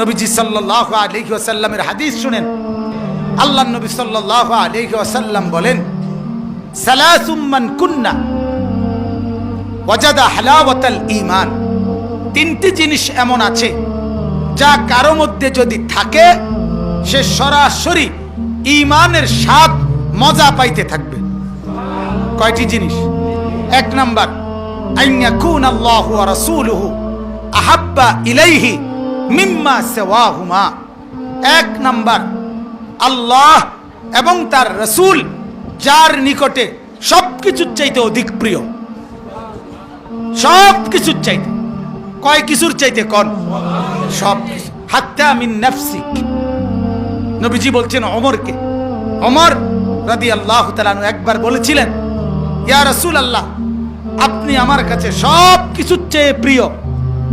নবীজি সাল্লাহ আলহি আসাল্লামের হাদিস শুনেন। আল্লাহ নবী সাল্লাহ আলহি আসাল্লাম বলেন সালাসুম্মান কুন্না ওয়াজাদা হালাওয়াতাল ঈমান। তিনটি জিনিস এমন আছে, যা কারও মধ্যে যদি থাকে, সে সরাসরি ঈমানের স্বাদ মজা পাইতে থাকবে। কয়টি জিনিস? এক নাম্বার আইয়াকুন আল্লাহু ওয়া রাসূলুহু আহাব্বা ইলাইহি মিম্মা সিওয়াহুমা। এক নাম্বার, আল্লাহ এবং তার রসুল যার নিকটে সবকিছুর চাইতে অধিক প্রিয়। সব কিছুর চাইতে। কয় কিছুর চাইতে কন? সব কিছু হাত্তা মিন নাফসিক। নবীজি বলছেন অমরকে। অমর রাদি আল্লাহ তালানু একবার বলেছিলেন, ইয়া রসুল আল্লাহ আপনি আমার কাছে সব কিছুর চেয়ে প্রিয়।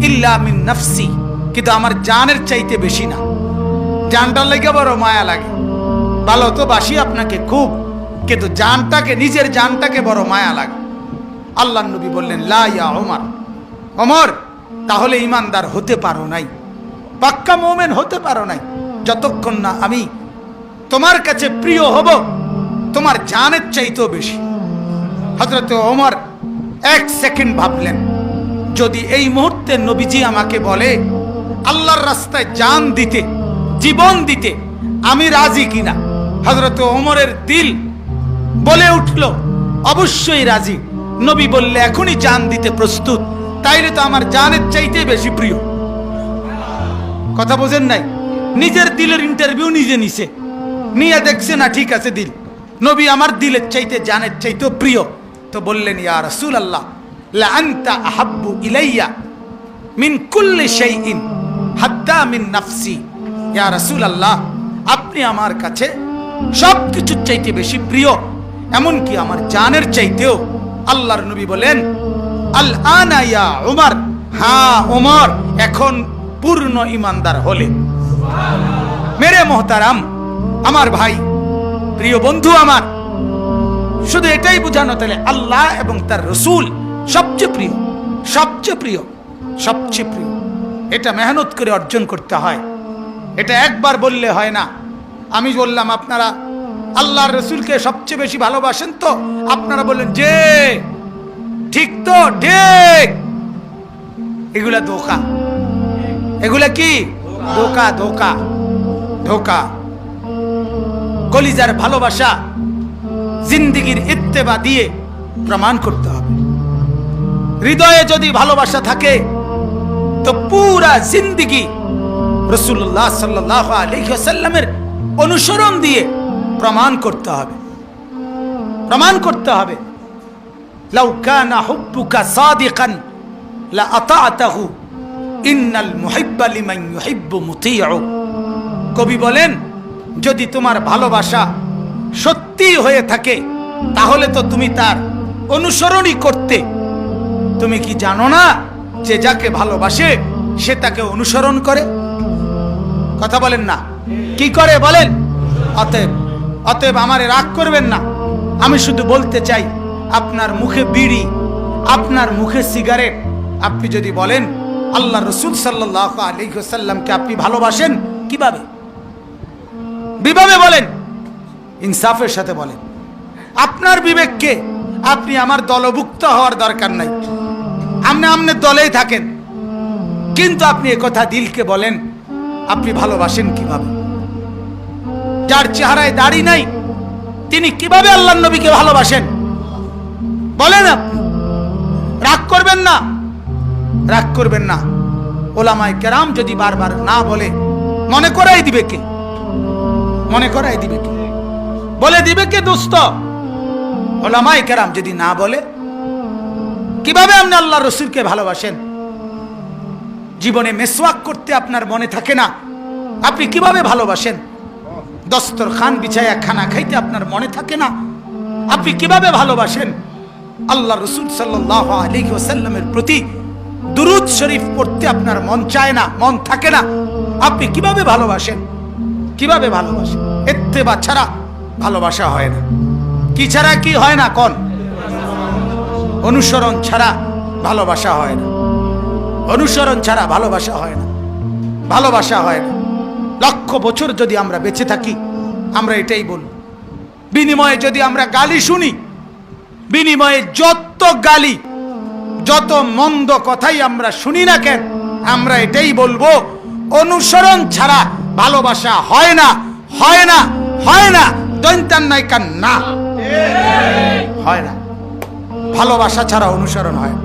ইল্লা মিন নাফসি। কিন্তু আমার জানের চাইতে বেশি না। জানটার লেগে বড় মায়া লাগে। ভালো তো বাসি আপনাকে খুব, কিন্তু জানটাকে, নিজের জানটাকে বড় মায়া লাগে। আল্লাহ নবী বললেন, লা ইয়া ওমর ওমর, তাহলে ইমানদার হতে পারো নাই। পাক্কা মোমেন হতে পারো নাই। যতক্ষণ না আমি তোমার কাছে প্রিয় হব, তোমার জানের চাইতেও বেশি। হজরত ওমর এক সেকেন্ড ভাবলেন, যদি এই মুহূর্তে নবীজি আমাকে বলে আল্লাহর রাস্তায় জান দিতে, জীবন দিতে আমি রাজি কিনা? হজরত ওমরের দিল বলে উঠল, অবশ্যই রাজি। নবী বললে, এখনই জান দিতে প্রস্তুত। তাইলে তো আমার জানের চাইতে বেশি প্রিয়। কথা বোঝেন নাই? নিজের দিলের ইন্টারভিউ নিজে নিছে। নিয়ে দেখছে, না, ঠিক আছে দিল। নবী আমার দিলের চাইতে, জানের চাইতে প্রিয়। তো বললেন, ইয়া রাসূল আল্লাহ লা আনতা আহাব্বু ইলাইয়া মিন কুল্লি শাইইন। হাত্তা মিন নাফসি। ইয়া রাসূল আল্লাহ আপনি আমার কাছে সব কিছুর চাইতে বেশি প্রিয়, এমনকি আমার জানের চাইতেও। আল্লাহর নবী বলেন, আল আনা ইয়া হ্যাঁ ওমর এখন পূর্ণ ইমানদার হলে। মেরে মোহতারাম, আমার ভাই, প্রিয় বন্ধু আমার, শুধু এটাই বোঝানো তাহলে আল্লাহ এবং তার রসুল সবচেয়ে প্রিয় সবচেয়ে প্রিয় সবচেয়ে প্রিয়। এটা মেহনত করে অর্জন করতে হয়। এটা একবার বললে হয় না। আমি বললাম, আপনারা আল্লাহর রসুলকে সবচেয়ে বেশি ভালোবাসেন তো? আপনারা বললেন যে ঠিক তো, ঠিক। এগুলা ধোকা। এগুলা কি? ধোকা ধোকা ধোকা। কলিজার ভালোবাসা জিন্দিগির ইত্তেবা দিয়ে প্রমাণ করতে হবে। হৃদয়ে যদি ভালোবাসা থাকে তো পুরা জিন্দিগি রসুল্লাহ সাল্লাহ আলহিহাসাল্লামের অনুসরণ দিয়ে প্রমাণ করতে হবে। প্রমাণ করতে হবে। লাউ কানা হুব্বুকা সাদিকান লা আতাআতাহু ইন্নাল মুহিব্বা লিমান ইউহিব্বু মুতিউ। কবি বলেন, যদি তোমার ভালোবাসা সত্যি হয়ে থাকে, তাহলে তো তুমি তার অনুসরণই করতে। তুমি কি জানো না? যে যাকে ভালোবাসে, সে তাকে অনুসরণ করে। কথা বলেন না। কি করে বলেন? অতএব অতএব আমারে রাগ করবেন না। আমি শুধু বলতে চাই, আপনার মুখে বিড়ি, আপনার মুখে সিগারেট, আপনি যদি বলেন, আল্লাহ রসুল সাল্লাহ আপনি ভালোবাসেন, কীভাবে? বিভাবে বলেন, ইনসাফের সাথে বলেন। আপনার বিবেককে আপনি আমার দলভুক্ত হওয়ার দরকার নাই। আপনি আপনার দলেই থাকেন। কিন্তু আপনি কথা দিলকে বলেন, আপনি ভালোবাসেন কীভাবে? যার চেহারায় দাড়ি নাই, তিনি কীভাবে আল্লাহ নবীকে ভালোবাসেন? বলেন আপনি। রাগ করবেন না। রাগ করবেন না। ওলামায় কেরাম যদি বারবার না বলে, মনে করাই দিবে কে? মনে করাই দিবে কে? বলে দিবে কে, দোস্ত? ওলামায় কেরাম যদি না বলে কীভাবে আপনি আল্লাহ রসুলকে ভালোবাসেন? জীবনে মেসওয়াক করতে আপনার মনে থাকে না? আপনি কীভাবে ভালোবাসেন? দস্তর খান বিছায়া খানা খাইতে আপনার মনে থাকে না? আপনি কীভাবে ভালোবাসেন? আল্লাহ রসুল সাল্লাহ আলী ওসাল্লামের প্রতি দুরুদ শরীফ পড়তে আপনার মন চায় না, মন থাকে না? আপনি কীভাবে ভালোবাসেন? কীভাবে ভালোবাসেন? এত্তেবা ছাড়া ভালোবাসা হয় না। কি ছাড়া কি হয় না, কন? অনুসরণ ছাড়া ভালোবাসা হয় না। অনুসরণ ছাড়া ভালোবাসা হয় না। ভালোবাসা হয় না। লক্ষ বছর যদি আমরা বেঁচে থাকি, আমরা এটাই বলব। বিনিময়ে যদি আমরা গালি শুনি, বিনিময়ে যত গালি, যত মন্দ কথাই আমরা শুনি না কেন, আমরা এটাই বলব, অনুসরণ ছাড়া ভালোবাসা হয় না হয় না হয় না দৈন্তান নাইকান না। হয় না। ভালোবাসা ছাড়া অনুসরণ হয়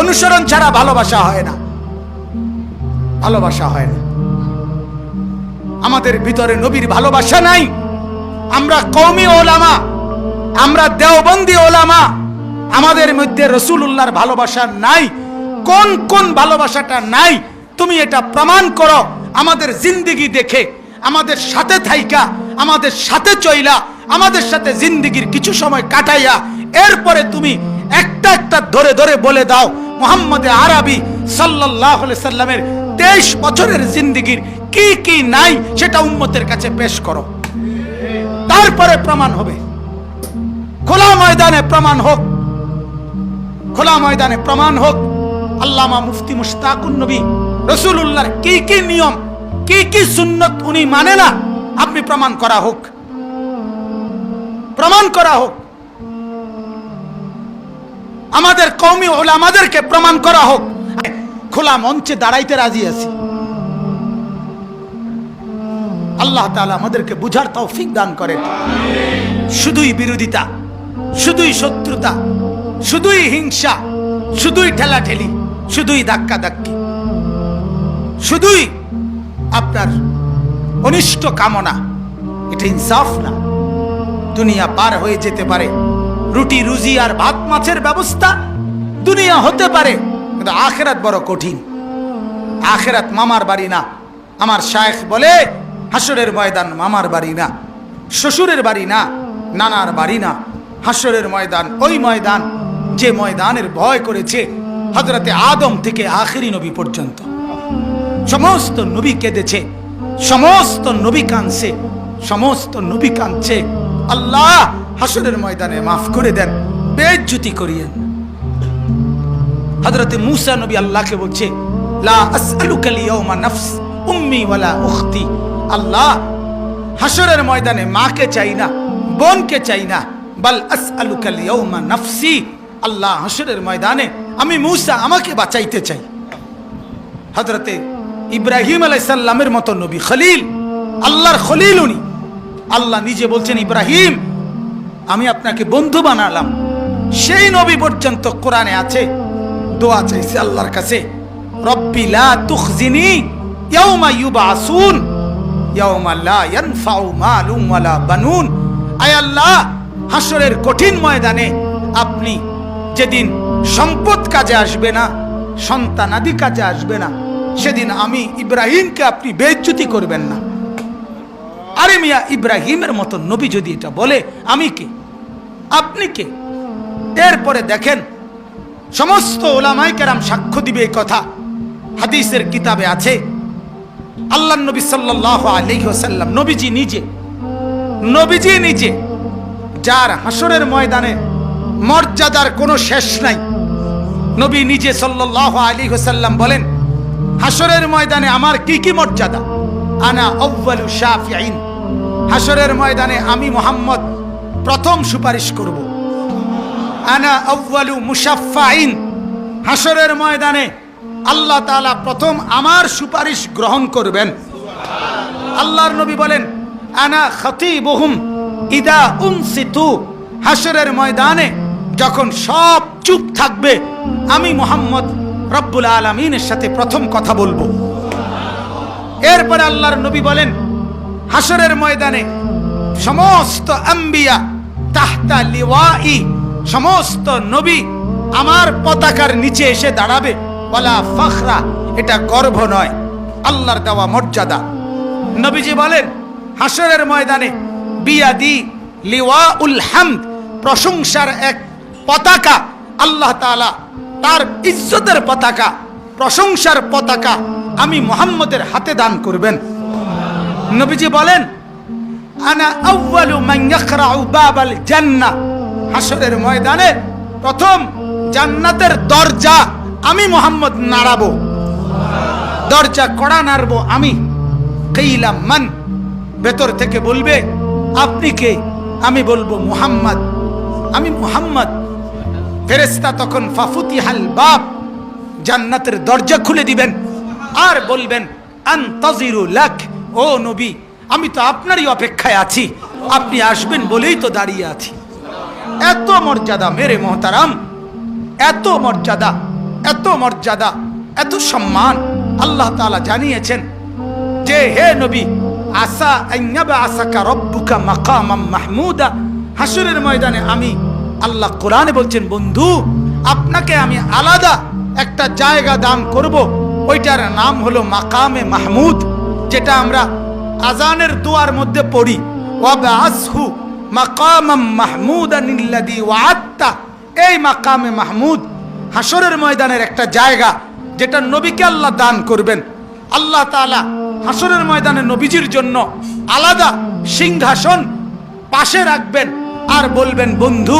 অনুসরণ ছাড়া ভালোবাসা হয় না। ভালোবাসা হয় না। আমাদের ভিতরে নবীর ভালোবাসা নাই। আমরা কৌমি ওলামা, আমরা দেওবন্দি ওলামা, আমাদের মধ্যে রসুল্লাহর ভালোবাসা নাই। কোন কোন ভালোবাসাটা নাই? তুমি এটা প্রমাণ করো। আমাদের জিন্দিগি দেখে, আমাদের সাথে থাইকা, আমাদের সাথে চইলা, আমাদের সাথে জিন্দিগির কিছু সময় কাটাইয়া এরপরে তুমি একটা একটা ধরে ধরে বলে দাও, মোহাম্মদ আরবি সাল্লাহ সাল্লামের তেইশ বছরের জিন্দিগির কি কি নাই সেটা উম্মতের কাছে পেশ করো। তারপরে প্রমাণ হবে। খোলা ময়দানে প্রমাণ হোক। খোলা ময়দানে প্রমাণ হোক। আল্লামা মুফতি মুশতাকুন নবী রসুল্লাহর কি কি নিয়ম, কি কি সুন্নত উনি মানে না, আপনি প্রমাণ করা হোক। প্রমাণ করা হোক। আমাদের কৌমি ওলামাদেরকে প্রমাণ করা হোক। খোলা মঞ্চে দাঁড়াইতে রাজি আছি। আল্লাহ তাআলা আমাদেরকে বুঝার তৌফিক দান করেন। শুধুই বিরোধিতা, শুধুই শত্রুতা, শুধুই হিংসা, শুধুই ঠেলাঠেলি, শুধুই ধাক্কা ধাক্কি শুধুই আপনার অনিষ্ট কামনা। এটা ইনসাফ না। দুনিয়া পার হয়ে যেতে পারে। রুটি, রুজি আর ভাত মাছের ব্যবস্থা দুনিয়া হতে পারে, কিন্তু আখেরাত বড় কঠিন। আখেরাত মামার বাড়ি না। আমার শায়েখ বলে হাসরের ময়দান মামার বাড়ি না। শ্বশুরের বাড়ি না, নানার বাড়ি না। হাসরের ময়দান, ওই ময়দান যে ময়দানের ভয় করেছে হজরতে আদম থেকে আখেরি নবী পর্যন্ত। সমস্ত নবী কেঁদেছে, সমস্ত নবী কাঁদছে, সমস্ত নবী কাঁদছে। আল্লাহ হাসরের ময়দানে মাফ করে দেন, বেজ্জুতি করিয়েন। হযরতে মুসা নবী আল্লাহকে বলছে, লা আসআলুকা লিয়াউমা নাফস, উম্মি ওয়ালা উখতি। আল্লাহ, হাসরের ময়দানে মাকে চাই না, বোনকে চাই না, বাল আসআলুকা লিয়াউমা নাফসি। আল্লাহ, হাসরের ময়দানে আমি মুসা, আমাকে বাঁচাইতে চাই। হযরতে ইব্রাহিম আলাইসাল্লামের মতো নবী খলিল, আল্লাহর খলিল উনি। আল্লাহ নিজে বলছেন, ইব্রাহিম আমি আপনাকে বন্ধু বানালাম। সেই নবী পর্যন্ত কোরআনে আছে, দোয়া চাইছে আল্লাহর কাছে, রব্বি লা তুখজিনি ইয়াউমা ইউবাসুন, ইয়াউমা লা ইয়ানফাউ মালুম ওয়ালা বানুন। আয় আল্লাহ হাসরের কঠিন ময়দানে আপনি যেদিন সম্পদ কাজে আসবে না সন্তানাদি কাজে আসবে না, সেদিন আমি ইব্রাহিমকে আপনি বেজ্জুতি করবেন না। আরে মিয়া, ইব্রাহিমের মতো নবী যদি এটা বলে, আমি কে? আপনি কে? এরপরে দেখেন, সমস্ত ওলামাই সাক্ষ্য দিবে এই কথা। হাদিসের কিতাবে আছে আল্লাহ নবী সাল্লাহ আলহিহাসাল্লাম নবীজি নিজে নবীজি নিজে যার হাসরের ময়দানে মর্যাদার কোনো শেষ নাই, নবী নিজে সাল্লাহ আলী হোসাল্লাম বলেন হাসরের ময়দানে আমার কি কি মর্যাদা? আনা শাফিঈন। হাসরের ময়দানে আমি মোহাম্মদ প্রথম সুপারিশ করব। আনা আউ্বালু মুসাফাইন হাসরের ময়দানে আল্লাহ তালা প্রথম আমার সুপারিশ গ্রহণ করবেন। আল্লাহর নবী বলেন, আনা খতিবুহুম ইদা উনসিতু। হাসরের ময়দানে যখন সব চুপ থাকবে, আমি মোহাম্মদ রব্বুল আলমিনের সাথে প্রথম কথা বলব। এরপরে আল্লাহর নবী বলেন হাসরের ময়দানে সমস্ত আম্বিয়া তাহতা লিওয়াই, সমস্ত নবী আমার পতাকার নিচে এসে দাঁড়াবে। বলা ফখরা, এটা গর্ব নয়, আল্লাহর দেওয়া মর্যাদা। নবীজি বলেন হাসরের ময়দানে বিয়াদি লিওয়া উল হামদ, প্রশংসার এক পতাকা, আল্লাহ তাআলা তার ইজ্জতের পতাকা, প্রশংসার পতাকা আমি মোহাম্মদের হাতে দান করবেন। নবীজি বলেন আনা আউয়ালু মান ইয়াকরাউ বাবাল জান্নাহ। হাসরের ময়দানে প্রথম জান্নাতের দরজা আমি মোহাম্মদ নাড়াবো। দরজা কড়া নাড়বো আমি। কেইলাম মান ভেতর থেকে বলবে, আপনি কে? আমি বলব, মুহাম্মদ। আমি মুহাম্মদ। ফেরেস্তা তখন ফাফুতি হাল বাপ জান্নাতের দরজা খুলে দিবেন আর বলবেন, আনতাজিরু লাক, ও নবী। আমি তো আপনারই অপেক্ষায় আছি। আপনি আসবেন বলেই তো দাঁড়িয়ে আছি। এত মর্যাদা মেরে মহতারাম। এত মর্যাদা এত মর্যাদা, এত সম্মান আল্লাহ তালা জানিয়েছেন যে, হে নবী, আসা আসাকা রব্বুকা মাকামাম মাহমুদা। হাসুরের ময়দানে আমি আল্লাহ কোরআনে বলছেন, বন্ধু, আপনাকে আমি আলাদা একটা জায়গা দান করব। ওইটার নাম হলো মাকামে মাহমুদ, যেটা আমরা আজানের দোয়ার মধ্যে পড়ি। ওয়াবা আসহু মাকামাম মাহমুদানিল্লাদি ওয়াত্তা এই মাকামে মাহমুদ হাসরের ময়দানের একটা জায়গা যেটা নবীকে আল্লাহ দান করবেন। আল্লাহ তাআলা হাসরের ময়দানে নবীজির জন্য আলাদা সিংহাসন পাশে রাখবেন আর বলবেন, বন্ধু,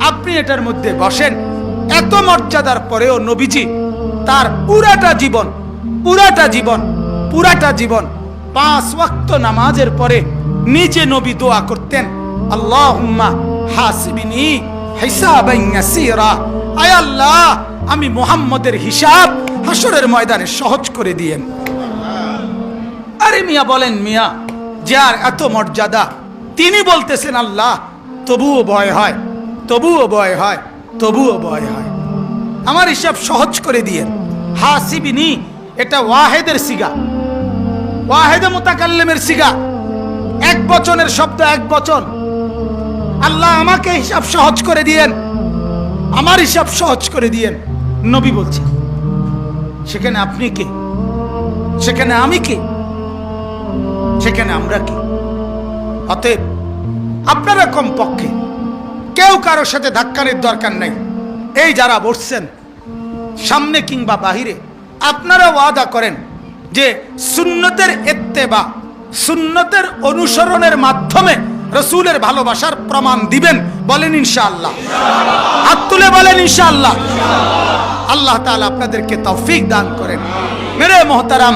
আপনি এটার মধ্যে বসেন। এত মর্যাদার পরেও নবীজি তার পুরাটা জীবন পুরাটা জীবন পুরাটা জীবন পাঁচ ওয়াক্ত নামাজের পরে নিজে নবী দোয়া করতেন, আল্লাহুম্মা হাসিবিনি হিসাবান ইয়াসীরা আয় আল্লাহ, আমি মুহাম্মদের হিসাব হাসরের ময়দানে সহজ করে দিয়েন। আরে মিয়া বলেন মিয়া, যার এত মর্যাদা, তিনি বলতেছেন, আল্লাহ, তবুও ভয় হয়, তবুও ভয় হয়, তবুও ভয় হয়। আমার হিসাব সহজ করে দিয়েন। হাসিবিনি, এটা ওয়াহেদের সিগা। ওয়াহেদে মোতাকাল্লেমের সিগা। এক বচনের শব্দ এক বচন। আল্লাহ আমাকে হিসাব সহজ করে দিয়েন। আমার হিসাব সহজ করে দিয়েন। নবী বলছেন সেখানে আপনি কে? সেখানে আমি কে? সেখানে আমরা কি? অতএব আপনারা কম পক্ষে কেউ কারোর সাথে ধাক্কানির দরকার নেই। এই যারা বসছেন, সামনে কিংবা বাহিরে আপনারা ওয়াদা করেন যে সুন্নতের এত্তেবা, সুন্নতের অনুসরণের মাধ্যমে রসুলের ভালোবাসার প্রমাণ দিবেন বলেন ইনশাআল্লাহ। হাত তুলে বলেন ইনশাআল্লাহ। আল্লাহ তাআলা আপনাদেরকে তৌফিক দান করেন। মেরে মোহতারাম,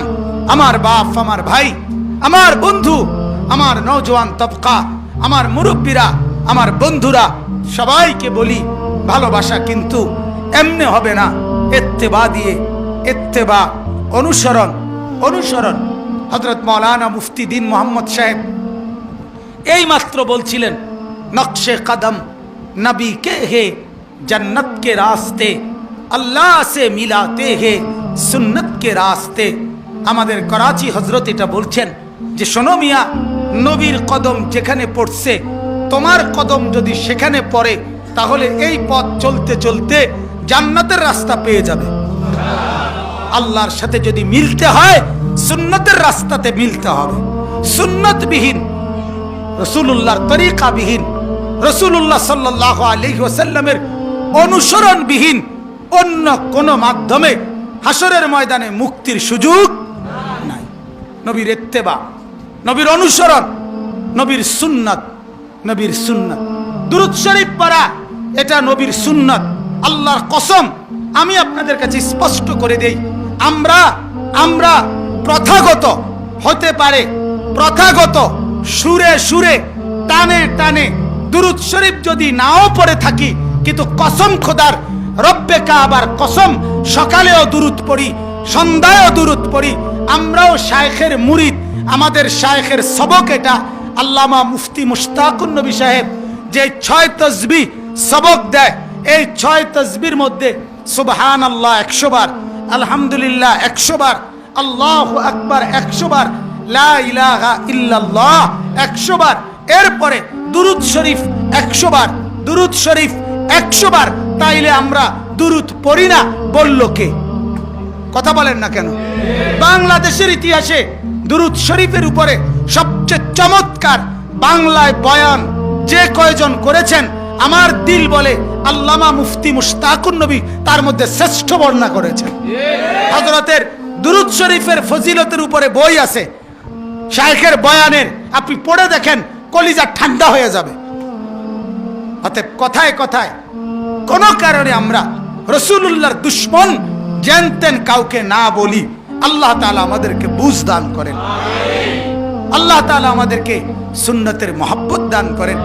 আমার বাপ, আমার ভাই, আমার বন্ধু, আমার নওজোয়ান তবকা, আমার মুরব্বীরা, আমার বন্ধুরা, সবাইকে বলি, ভালোবাসা কিন্তু এমনি হবে না। এত্তেবা দিয়ে, এত্তেবা অনুসরণ অনুসরণ। হজরত মৌলানা মুফতি দিন মোহাম্মদ সাহেব এই মাত্র বলছিলেন, নকশে কদম নবী কে হে, জন্নত কে রাস্তে, আল্লাহ সে মিলাতে হে, সুন্নত কে রাস্তে। আমাদের করাচি হজরত এটা বলছেন যে, শোনো মিয়া, নবীর কদম যেখানে পড়ছে, তোমার কদম যদি সেখানে পড়ে, তাহলে এই পথ চলতে চলতে জান্নাতের রাস্তা পেয়ে যাবে। আল্লাহর সাথে যদি মিলতে হয়, সুন্নতের রাস্তাতে মিলতে হবে। সুন্নতবিহীন রসুল্লাহর তরিকাবিহীন রসুল্লাহ সাল্লাহ আলী ওসাল্লামের অনুসরণবিহীন অন্য কোন মাধ্যমে হাসরের ময়দানে মুক্তির সুযোগ নাই। নবীর এত্তেবা নবীর অনুসরণ, নবীর সুন্নত নবীর সুন্নত। দুরুদ শরীফ পড়া, এটা নবীর সুন্নত। আল্লাহর কসম, আমি আপনাদের কাছে স্পষ্ট করে দেই আমরা আমরা প্রথাগত হতে পারে, প্রথাগত সুরে সুরে, টানে টানে, দুরুদ শরীফ যদি নাও পড়ে থাকি, কিন্তু কসম খোদার, রব্বে কাবার কসম, সকালেও দুরুদ পড়ি, সন্ধ্যায়ও দুরুদ পড়ি, আমরাও শায়েখের মুরিদ, আমাদের শায়েখের সবক এটা, আল্লামা মুফতি মুশতাকুন নবী সাহেব যে ছয় তসবি সবক দেয়, এই ছয় তসবির মধ্যে সুবহান আল্লাহ একশো বার আলহামদুলিল্লাহ, একশো বার, আল্লাহ আকবার একশো বার ইল্লাল্লাহ একশো বার, এরপরে দুরুদ শরীফ একশো বার, দুরুদ শরীফ একশো বার, তাইলে আমরা দুরুদ পড়ি না, বলল কে? কথা বলেন না কেন? বাংলাদেশের ইতিহাসে দুরুদ শরীফের উপরে সবচেয়ে চমৎকার বাংলায় বয়ান যে কয়জন করেছেন আমার দিল বলে আল্লামা মুফতি মুশতাকুন নবী তার মধ্যে শ্রেষ্ঠ বর্ণনা করেছেন। হজরতের দুরুদ শরীফের ফজিলতের উপরে বই আছে। শাইখের বয়ানের। আপনি পড়ে দেখেন, কলিজা ঠান্ডা হয়ে যাবে। অতএব কথায় কথায়, কোনো কারণে আমরা রসুল্লাহর দুশ্মন জানতেন কাউকে না বলি, আল্লাহ তাআলা আমাদেরকে বুঝ দান করেন। আল্লাহ তাআলা আমাদেরকে সুন্নতের মহব্বত দান করেন।